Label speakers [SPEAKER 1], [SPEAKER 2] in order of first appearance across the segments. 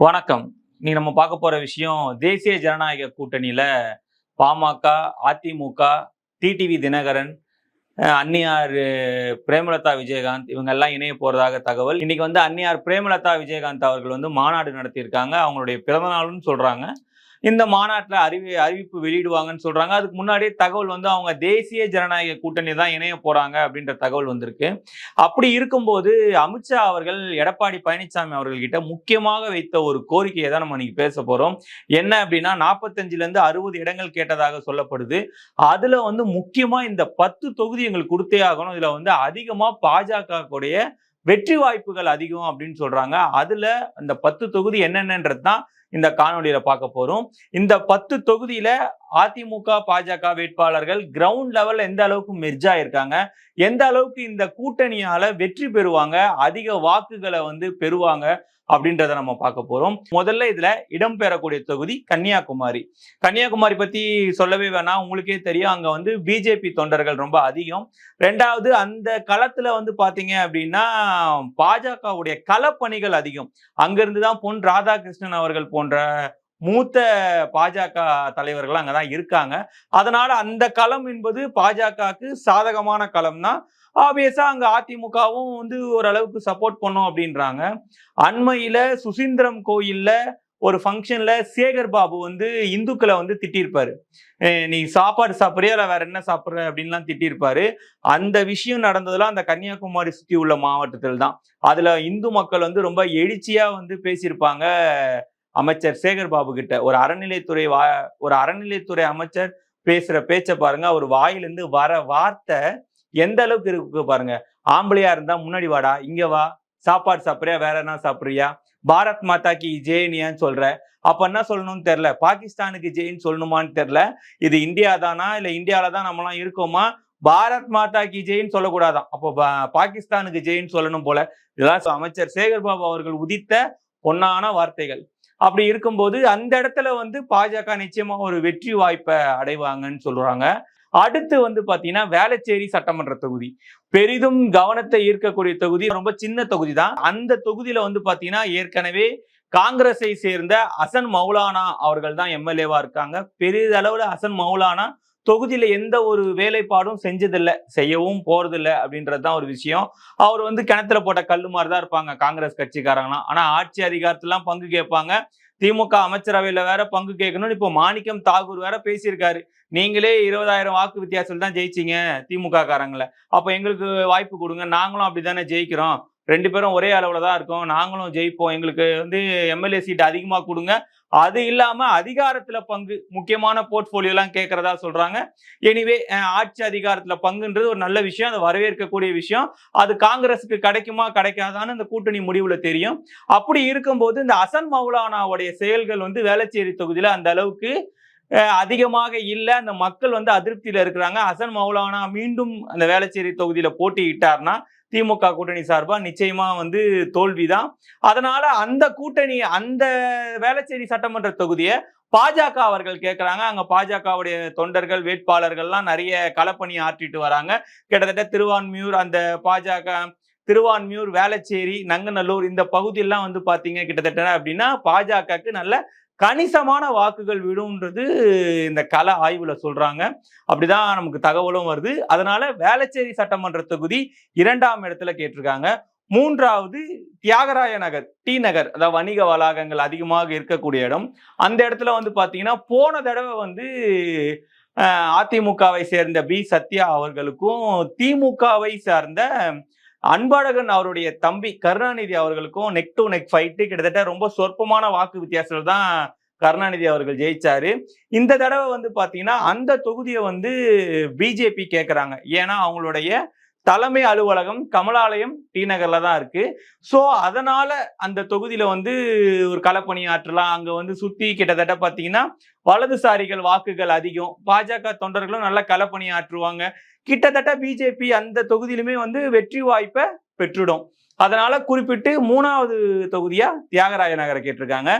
[SPEAKER 1] வணக்கம். நீ நம்ம பார்க்க போற விஷயம் தேசிய ஜனநாயக கூட்டணியில பாமக அதிமுக டிடிவி தினகரன் அன்னியார் பிரேமலதா விஜயகாந்த் இவங்க எல்லாம் இணைய போறதாக தகவல். இன்னைக்கு வந்து அன்னியார் பிரேமலதா விஜயகாந்த் அவர்கள் வந்து மாநாடு நடத்தியிருக்காங்க. அவங்களுடைய பிறந்த நாள்னு சொல்றாங்க. இந்த மாநாட்டில் அறிவி அறிவிப்பு வெளியிடுவாங்கன்னு சொல்றாங்க. அதுக்கு முன்னாடியே தகவல் வந்து அவங்க தேசிய ஜனநாயக கூட்டணி தான் இணைய போறாங்க அப்படின்ற தகவல் வந்திருக்கு. அப்படி இருக்கும்போது அமித்ஷா அவர்கள் எடப்பாடி பழனிசாமி அவர்கள்கிட்ட முக்கியமாக வைத்த ஒரு கோரிக்கையை தான் நம்ம இன்னைக்கு பேச போறோம். என்ன அப்படின்னா நாற்பத்தஞ்சிலேருந்து அறுபது இடங்கள் கேட்டதாக சொல்லப்படுது. அதுல வந்து முக்கியமா இந்த பத்து தொகுதி எங்களுக்கு கொடுத்தே ஆகணும். இதுல வந்து அதிகமா பாஜக கூடைய வெற்றி வாய்ப்புகள் அதிகம் அப்படின்னு சொல்றாங்க. அதுல அந்த பத்து தொகுதி என்னென்னன்றது தான் இந்த காணொலியில பார்க்க போறோம். இந்த பத்து தொகுதியில அதிமுக பாஜக வேட்பாளர்கள் கிரவுண்ட் லெவல்ல எந்த அளவுக்கு மெர்ஜா இருக்காங்க எந்த அளவுக்கு இந்த கூட்டணியால வெற்றி பெறுவாங்க? அதிக வாக்குகளை வந்து பெறுவாங்க? அப்படின்றத நம்ம பார்க்க போறோம். முதல்ல இதுல இடம்பெறக்கூடிய தொகுதி கன்னியாகுமரி. கன்னியாகுமரி பத்தி சொல்லவே வேணாம். உங்களுக்கே தெரியும். அங்க வந்து பிஜேபி தொண்டர்கள் ரொம்ப அதிகம். ரெண்டாவது அந்த களத்துல வந்து பாத்தீங்க அப்படின்னா பாஜகவுடைய களப்பணிகள் அதிகம். அங்கிருந்து தான் பொன் ராதாகிருஷ்ணன் அவர்கள் போன்ற மூத்த பாஜக தலைவர்கள் அங்கதான் இருக்காங்க. அதனால அந்த களம் என்பது பாஜகவுக்கு சாதகமான களம் தான் ஆப்வியஸா அங்க அதிமுகவும் வந்து ஓரளவுக்கு சப்போர்ட் பண்ணும் அப்படின்றாங்க. அண்மையில சுசீந்திரம் கோயில்ல ஒரு ஃபங்க்ஷன்ல சேகர் பாபு வந்து இந்துக்களை வந்து திட்டிருப்பாரு. நீ சாப்பாடு சாப்பிட்றியா? இல்லை வேற என்ன சாப்பிட்ற? அப்படின்லாம் திட்டிருப்பாரு. அந்த விஷயம் நடந்ததுலாம் அந்த கன்னியாகுமரி சுத்தி உள்ள மாவட்டத்தில் தான் அதுல இந்து மக்கள் வந்து ரொம்ப எழுச்சியா வந்து பேசியிருப்பாங்க. அமைச்சர் சேகர் பாபு கிட்ட. ஒரு அறநிலைத்துறை வா ஒரு அறநிலைத்துறை அமைச்சர் பேசுற பேச்சை பாருங்க. அவர் வாயிலிருந்து வர வார்த்தை எந்த அளவுக்கு இருக்கு பாருங்க. ஆம்பளையா இருந்தா முன்னாடி வாடா இங்க வா. சாப்பாடு சாப்பிட்றியா வேற என்ன சாப்பிட்றியா? பாரத் மாதா கி ஜெயினியான்னு சொல்ற. அப்ப என்ன சொல்லணும்னு தெரியல. பாகிஸ்தானுக்கு ஜெயின்னு சொல்லணுமான்னு தெரியல. இது இந்தியா தானா இல்ல இந்தியால தான் நம்மலாம் இருக்கோமா? பாரத் மாதா கி ஜெயின்னு சொல்லக்கூடாதான். அப்போ பாகிஸ்தானுக்கு ஜெயின்னு சொல்லணும் போல. இதெல்லாம் அமைச்சர் சேகர் பாபு அவர்கள் உதித்த பொன்னான வார்த்தைகள். அப்படி இருக்கும்போது அந்த இடத்துல வந்து பாஜக நிச்சயமா ஒரு வெற்றி வாய்ப்பை அடைவாங்கன்னு சொல்றாங்க. அடுத்து வந்து பாத்தீங்கன்னா வேளச்சேரி சட்டமன்ற தொகுதி. பெரிதும் கவனத்தை ஈர்க்கக்கூடிய தொகுதி ரொம்ப சின்ன தொகுதி தான். அந்த தொகுதியில வந்து பாத்தீங்கன்னா ஏற்கனவே காங்கிரஸை சேர்ந்த அசன் மௌலானா அவர்கள் தான் எம்எல்ஏவா இருக்காங்க. பெரிதளவுல அசன் மௌலானா தொகுதியில் எந்த ஒரு வேலைப்பாடும் செஞ்சதில்லை செய்யவும் போறதில்லை அப்படின்றது தான் ஒரு விஷயம். அவர் வந்து கிணத்துல போட்ட கல்லு மாதிரி தான் இருப்பாங்க காங்கிரஸ் கட்சிக்காரங்களாம் ஆனால் ஆட்சி அதிகாரத்திலாம் பங்கு கேட்பாங்க. திமுக அமைச்சரவையில் வேற பங்கு கேட்கணும்னு இப்போ மாணிக்கம் தாகூர் வேற பேசியிருக்காரு. நீங்களே இருபதாயிரம் வாக்கு வித்தியாசத்தில் தான் ஜெயிச்சீங்க திமுக காரங்களை அப்போ எங்களுக்கு வாய்ப்பு கொடுங்க நாங்களும் அப்படிதானே ஜெயிக்கிறோம். ரெண்டு பேரும் ஒரே அளவில் தான் இருக்கோம். நாங்களும் ஜெயிப்போம். எங்களுக்கு வந்து எம்எல்ஏ சீட் அதிகமாக கொடுங்க. அது இல்லாமல் அதிகாரத்தில் பங்கு முக்கியமான போர்ட்ஃபோலியோலாம் கேட்குறதா சொல்கிறாங்க எனிவே ஆட்சி அதிகாரத்தில் பங்குன்றது ஒரு நல்ல விஷயம். அதை வரவேற்கக்கூடிய விஷயம். அது காங்கிரஸுக்கு கிடைக்குமா கிடைக்காதான்னு இந்த கூட்டணி முடிவில் தெரியும். அப்படி இருக்கும்போது இந்த அசன் மௌலானாவுடைய செயல்கள் வந்து வேளச்சேரி தொகுதியில் அந்த அளவுக்கு அதிகமாக இல்லை. அந்த மக்கள் வந்து அதிருப்தியில் இருக்கிறாங்க. ஹசன் மௌலானா மீண்டும் அந்த வேளச்சேரி தொகுதியில் போட்டியிட்டார்னா திமுக கூட்டணி சார்பாக நிச்சயமாக வந்து தோல்விதான். அதனால் அந்த கூட்டணி அந்த வேளச்சேரி சட்டமன்ற தொகுதியை பாஜக அவர்கள் கேட்குறாங்க. அங்கே பாஜகவுடைய தொண்டர்கள் வேட்பாளர்கள்லாம் நிறைய களப்பணி ஆற்றிட்டு வராங்க. கிட்டத்தட்ட திருவான்மியூர் அந்த பாஜக திருவான்மியூர் வேளச்சேரி நங்கநல்லூர் இந்த பகுதியெல்லாம் வந்து பார்த்தீங்க கிட்டத்தட்ட அப்படின்னா பாஜகக்கு நல்ல கணிசமான வாக்குகள் விடும்ன்றது இந்த கள ஆய்வுல சொல்றாங்க. அப்படிதான் நமக்கு தகவலும் வருது. அதனால வேளச்சேரி சட்டமன்ற தொகுதி இரண்டாம் இடத்துல கேட்டிருக்காங்க. மூன்றாவது தியாகராய நகர் டி நகர் அதாவது வணிக வளாகங்கள் அதிகமாக இருக்கக்கூடிய இடம். அந்த இடத்துல வந்து பாத்தீங்கன்னா போன தடவை வந்து அதிமுகவை சேர்ந்த பி சத்யா அவர்களுக்கும் திமுகவை சார்ந்த அன்பழகன் அவருடைய தம்பி கருணாநிதி அவர்களுக்கும் நெக் டு நெக் ஃபைட்டு கிட்டத்தட்ட ரொம்ப சொற்பமான வாக்கு வித்தியாசத்தில் தான் கருணாநிதி அவர்கள் ஜெயிச்சாரு. இந்த தடவை வந்து பாத்தீங்கன்னா அந்த தொகுதியை வந்து பிஜேபி கேட்கறாங்க ஏன்னா அவங்களுடைய தலைமை அலுவலகம் கமலாலயம் டி நகர்ல தான் இருக்கு. ஸோ அதனால அந்த தொகுதியில வந்து ஒரு களப்பணி ஆற்றலாம் அங்க வந்து சுத்தி கிட்டத்தட்ட பாத்தீங்கன்னா வலதுசாரிகள் வாக்குகள் அதிகம். பாஜக தொண்டர்களும் நல்லா களப்பணியாற்றுவாங்க. கிட்டத்தட்ட பிஜேபி அந்த தொகுதியிலுமே வந்து வெற்றி வாய்ப்பை பெற்றுடும். அதனால குறிப்பிட்டு மூணாவது தொகுதியா தியாகராய நகரை கேட்டிருக்காங்க.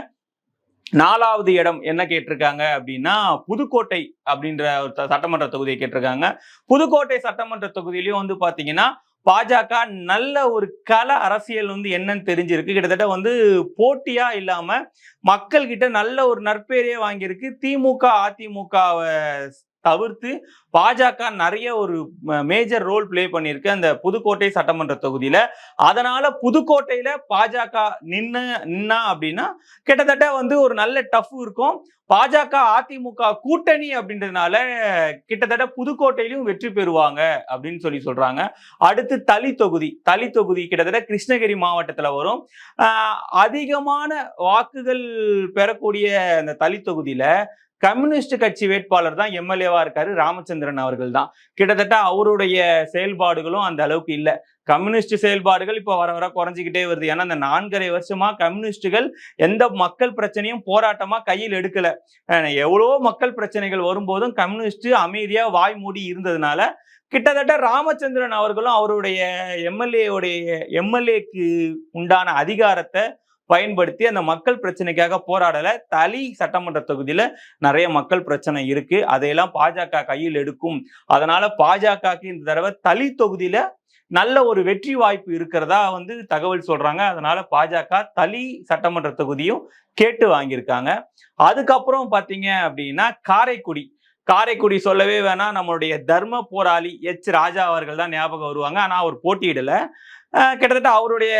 [SPEAKER 1] நாலாவது இடம் என்ன கேட்டிருக்காங்க அப்படின்னா புதுக்கோட்டை அப்படின்ற ஒரு த- சட்டமன்ற தொகுதியை கேட்டிருக்காங்க. புதுக்கோட்டை சட்டமன்ற தொகுதியிலையும் வந்து பார்த்தீங்கன்னா பாஜக நல்ல ஒரு கல அரசியல் வந்து என்னன்னு தெரிஞ்சிருக்கு. கிட்டத்தட்ட வந்து போட்டியா இல்லாம மக்கள்கிட்ட நல்ல ஒரு நற்பெயரே வாங்கியிருக்கு. திமுக அதிமுகவை தவிர்த்து பாஜக நிறைய ஒரு மேஜர் ரோல் பிளே பண்ணியிருக்கு அந்த புதுக்கோட்டை சட்டமன்ற தொகுதியில. அதனால புதுக்கோட்டையில பாஜக நின்னு நின்னா அப்படின்னா கிட்டத்தட்ட வந்து ஒரு நல்ல டஃப் இருக்கும். பாஜக அதிமுக கூட்டணி அப்படின்றதுனால கிட்டத்தட்ட புதுக்கோட்டையிலும் வெற்றி பெறுவாங்க அப்படின்னு சொல்லி சொல்றாங்க. அடுத்து தளி தொகுதி. தளி தொகுதி கிட்டத்தட்ட கிருஷ்ணகிரி மாவட்டத்துல வரும். ஆஹ் அதிகமான வாக்குகள் பெறக்கூடிய அந்த தளி தொகுதியில கம்யூனிஸ்ட் கட்சி வேட்பாளர் தான் எம்எல்ஏவா இருக்காரு ராமச்சந்திரன் அவர்கள் தான் கிட்டத்தட்ட அவருடைய செயல்பாடுகளும் அந்த அளவுக்கு இல்லை. கம்யூனிஸ்ட் செயல்பாடுகள் இப்போ வர வர குறைஞ்சிக்கிட்டே வருது. ஏன்னா அந்த நான்கரை வருஷமா கம்யூனிஸ்டுகள் எந்த மக்கள் பிரச்சனையும் போராட்டமா கையில் எடுக்கல. அஹ் எவ்வளவோ மக்கள் பிரச்சனைகள் வரும்போதும் கம்யூனிஸ்ட் அமைதியா வாய் மூடி இருந்ததுனால கிட்டத்தட்ட ராமச்சந்திரன் அவர்களும் அவருடைய எம்எல்ஏ உடைய எம்எல்ஏக்கு உண்டான அதிகாரத்தை பயன்படுத்தி அந்த மக்கள் பிரச்சனைக்காக போராடல. தலி சட்டமன்ற தொகுதியில நிறைய மக்கள் பிரச்சனை இருக்கு. அதையெல்லாம் பாஜக கையில் எடுக்கும். அதனால பாஜகக்கு இந்த தடவை தலி தொகுதியில நல்ல ஒரு வெற்றி வாய்ப்பு இருக்கிறதா வந்து தகவல் சொல்றாங்க. அதனால பாஜக தலி சட்டமன்ற தொகுதியும் கேட்டு வாங்கியிருக்காங்க. அதுக்கப்புறம் பார்த்தீங்க அப்படின்னா காரைக்குடி. காரைக்குடி சொல்லவே வேணாம். நம்மளுடைய தர்ம போராளி எச் ராஜா அவர்கள் தான் ஞாபகம் வருவாங்க. ஆனால் அவர் போட்டியிடல. கிட்டத்தட்ட அவருடைய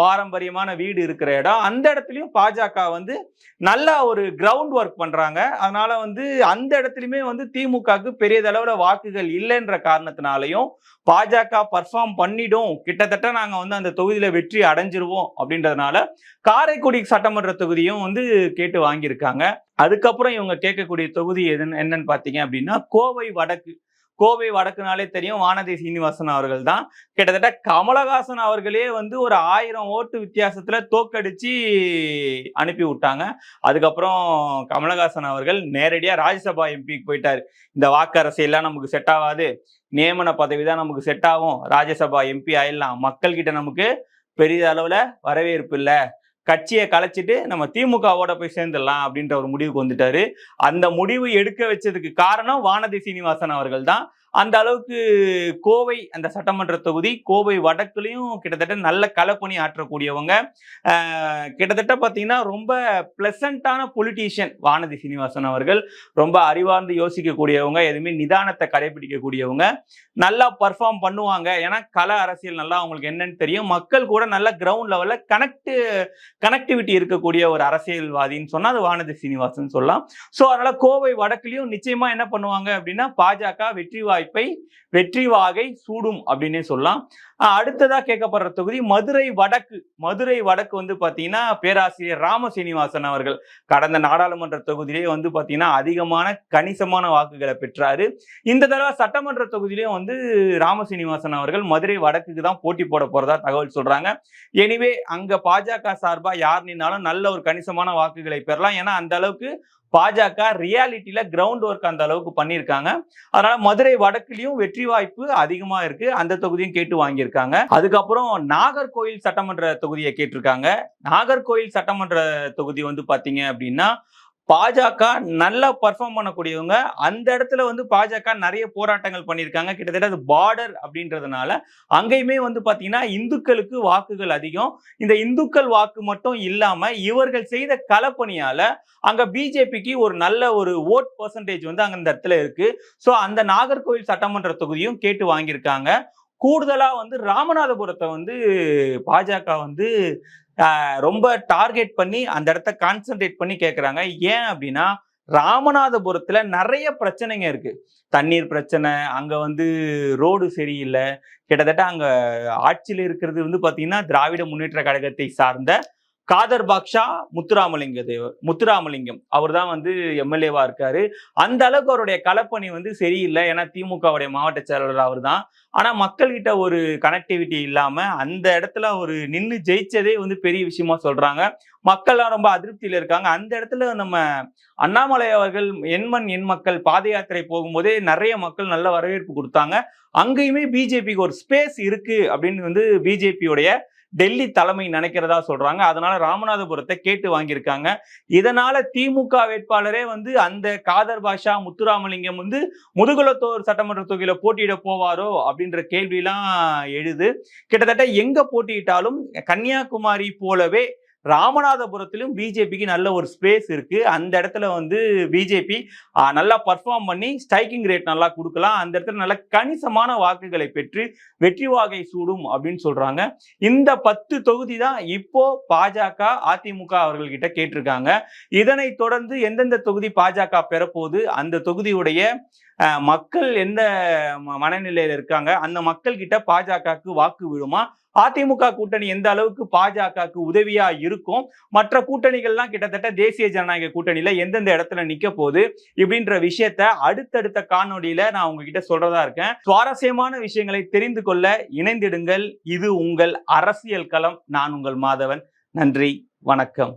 [SPEAKER 1] பாரம்பரியமான வீடு இருக்கிற இடம். அந்த இடத்துலையும் பாஜக வந்து நல்லா ஒரு கிரவுண்ட் ஒர்க் பண்ணுறாங்க அதனால வந்து அந்த இடத்துலையுமே வந்து திமுகவுக்கு பெரிய வாக்குகள் இல்லைன்ற காரணத்தினாலையும் பாஜக பர்ஃபார்ம் பண்ணிடும். கிட்டத்தட்ட நாங்கள் வந்து அந்த தொகுதியில் வெற்றி அடைஞ்சிருவோம் அப்படின்றதுனால காரைக்குடி சட்டமன்ற தொகுதியும் வந்து கேட்டு வாங்கியிருக்காங்க. அதுக்கப்புறம் இவங்க கேட்கக்கூடிய தொகுதி எதுன்னு என்னன்னு பார்த்தீங்க அப்படின்னா கோவை வடக்கு. கோவை வடக்குனாலே தெரியும் வானதி சீனிவாசன் அவர்கள் தான் கிட்டத்தட்ட கமலஹாசன் அவர்களே வந்து ஒரு ஆயிரம் ஓட்டு வித்தியாசத்துல தோக்கடிச்சு அனுப்பி விட்டாங்க. அதுக்கப்புறம் கமலஹாசன் அவர்கள் நேரடியா ராஜ்யசபா எம்பிக்கு போயிட்டாரு. இந்த வாக்கு அரசியல்லாம் நமக்கு செட் ஆகாது. நியமன பதவி தான் நமக்கு செட் ஆகும். ராஜ்யசபா எம்பி ஆயிடலாம். மக்கள்கிட்ட நமக்கு பெரிய அளவுல வரவேற்பு இல்லை. கட்சியை கலைச்சிட்டு நம்ம திமுகவோட போய் சேர்ந்துடலாம் அப்படின்ற ஒரு முடிவுக்கு வந்துட்டாரு. அந்த முடிவு எடுக்க வச்சதுக்கு காரணம் வானதி சீனிவாசன் அவர்கள் தான் அந்த அளவுக்கு கோவை அந்த சட்டமன்ற தொகுதி கோவை வடக்குலையும் கிட்டத்தட்ட நல்ல களப்பணி ஆற்றக்கூடியவங்க. கிட்டத்தட்ட பார்த்தீங்கன்னா ரொம்ப பிளசண்டான பொலிட்டீஷியன் வானதி சீனிவாசன் அவர்கள். ரொம்ப அறிவார்ந்து யோசிக்கக்கூடியவங்க எதுவுமே நிதானத்தை கடைபிடிக்கக்கூடியவங்க. நல்லா பர்ஃபார்ம் பண்ணுவாங்க. ஏன்னா கல அரசியல் நல்லா அவங்களுக்கு என்னன்னு தெரியும். மக்கள் கூட நல்ல கிரவுண்ட் லெவலில் கனெக்ட் கனெக்டிவிட்டி இருக்கக்கூடிய ஒரு அரசியல்வாதின்னு சொன்னால் அது வானதி சீனிவாசன் சொல்லலாம். ஸோ அதனால் கோவை வடக்குலையும் நிச்சயமாக என்ன பண்ணுவாங்க அப்படின்னா பாஜக வெற்றி வாய்ப்பை வெற்றி வாகை சூடும் அப்படின்னே சொல்லலாம். அடுத்ததா கேட்கப்படுற தொகுதி மதுரை வடக்கு. மதுரை வடக்கு வந்து பாத்தீங்கன்னா பேராசிரியர் ராம சீனிவாசன் அவர்கள் கடந்த நாடாளுமன்ற தொகுதியிலே வந்து பாத்தீங்கன்னா அதிகமான கணிசமான வாக்குகளை பெற்றாரு. இந்த தடவை சட்டமன்ற தொகுதியிலையும் வந்து ராம சீனிவாசன் அவர்கள் மதுரை வடக்குக்கு தான் போட்டி போட போறதா தகவல் சொல்றாங்க. எனிவே அங்க பாஜக சார்பா யார் நின்னாலும் நல்ல ஒரு கணிசமான வாக்குகளை பெறலாம். ஏன்னா அந்த அளவுக்கு பாஜக ரியாலிட்டியில கிரவுண்ட் ஒர்க் அந்த அளவுக்கு பண்ணியிருக்காங்க. அதனால மதுரை வடக்குலயும் வெற்றி வாய்ப்பு அதிகமா இருக்கு. அந்த தொகுதியும் கேட்டு வாங்கியிருக்காங்க. அதுக்கப்புறம் நாகர்கோயில் சட்டமன்ற தொகுதியை கேட்டிருக்காங்க. நாகர்கோயில் சட்டமன்ற தொகுதி வந்து பாத்தீங்க அப்படின்னா பாஜக நல்லா பர்ஃபார்ம் பண்ணக்கூடியவங்க அந்த இடத்துல வந்து பாஜக நிறைய போராட்டங்கள் பண்ணியிருக்காங்க. கிட்டத்தட்ட அது பார்டர் அப்படின்றதுனால அங்கேயுமே வந்து பார்த்தீங்கன்னா இந்துக்களுக்கு வாக்குகள் அதிகம். இந்த இந்துக்கள் வாக்கு மட்டும் இல்லாமல் இவர்கள் செய்த களப்பணியால் அங்கே பிஜேபிக்கு ஒரு நல்ல ஒரு ஓட் பர்சன்டேஜ் வந்து அங்கே இந்த இடத்துல இருக்கு. ஸோ அந்த நாகர்கோவில் சட்டமன்ற தொகுதியும் கேட்டு வாங்கியிருக்காங்க. கூடுதலாக வந்து ராமநாதபுரத்தை வந்து பாஜக வந்து ரொம்ப டார்கெட் பண்ணி அந்த இடத்த கான்சென்ட்ரேட் பண்ணி கேட்குறாங்க ஏன் அப்படின்னா ராமநாதபுரத்துல நிறைய பிரச்சனைங்க இருக்கு. தண்ணீர் பிரச்சனை அங்க வந்து ரோடு சரியில்லை. கிட்டத்தட்ட அங்க ஆட்சியில் இருக்கிறது வந்து பாத்தீங்கன்னா திராவிட முன்னேற்ற கழகத்தை சார்ந்த காதர் பாக்ஷா முத்துராமலிங்க தேவர் முத்துராமலிங்கம். அவர் தான் வந்து எம்எல்ஏவா இருக்காரு. அந்த அளவுக்கு அவருடைய களப்பணி வந்து சரியில்லை. ஏன்னா திமுகவுடைய மாவட்ட செயலாளர் அவர் தான் ஆனா மக்கள்கிட்ட ஒரு கனெக்டிவிட்டி இல்லாம அந்த இடத்துல ஒரு நின்று ஜெயிச்சதே வந்து பெரிய விஷயமா சொல்றாங்க. மக்கள்லாம் ரொம்ப அதிருப்தியில் இருக்காங்க. அந்த இடத்துல நம்ம அண்ணாமலை அவர்கள் எண்மண் எண் மக்கள் பாத யாத்திரை போகும்போதே நிறைய மக்கள் நல்ல வரவேற்பு கொடுத்தாங்க. அங்கேயுமே பிஜேபிக்கு ஒரு ஸ்பேஸ் இருக்கு அப்படின்னு வந்து பிஜேபியோடைய டெல்லி தலைமை நினைக்கிறதா சொல்றாங்க. அதனால ராமநாதபுரத்தை கேட்டு வாங்கியிருக்காங்க. இதனால திமுக வேட்பாளரே வந்து அந்த காதர் பாஷா முத்துராமலிங்கம் வந்து முதுகுலத்தோர் சட்டமன்ற தொகுதியில போட்டியிட போவாரோ அப்படின்ற கேள்வியெல்லாம் எழுது. கிட்டத்தட்ட எங்க போட்டியிட்டாலும் கன்னியாகுமரி போலவே ராமநாதபுரத்திலும் பிஜேபிக்கு நல்ல ஒரு ஸ்பேஸ் இருக்கு. அந்த இடத்துல வந்து பிஜேபி நல்லா பர்ஃபார்ம் பண்ணி ஸ்ட்ரைக்கிங் ரேட் நல்லா கொடுக்கலாம். அந்த இடத்துல நல்ல கணிசமான வாக்குகளை பெற்று வெற்றி வாகை சூடும் அப்படின்னு சொல்றாங்க. இந்த பத்து தொகுதி தான் இப்போ பாஜக அதிமுக அவர்கள்கிட்ட கேட்டிருக்காங்க. இதனை தொடர்ந்து எந்தெந்த தொகுதி பாஜக பெறப்போகுது? அந்த தொகுதியுடைய மக்கள் எந்த ம- இருக்காங்க அந்த மக்கள் கிட்ட பாஜகவுக்கு வாக்கு விழுமா? அதிமுக கூட்டணி எந்த அளவுக்கு பாஜகவுக்கு உதவியா இருக்கும்? மற்ற கூட்டணிகள்லாம் கிட்டத்தட்ட தேசிய ஜனநாயக கூட்டணியில எந்தெந்த இடத்துல நிக்க போகுது? இப்படின்ற விஷயத்த அடுத்தடுத்த காணொலியில நான் உங்ககிட்ட சொல்றதா இருக்கேன். சுவாரஸ்யமான விஷயங்களை தெரிந்து கொள்ள இணைந்திடுங்கள். இது உங்கள் அரசியல் களம். நான் உங்கள் மாதவன். நன்றி. வணக்கம்.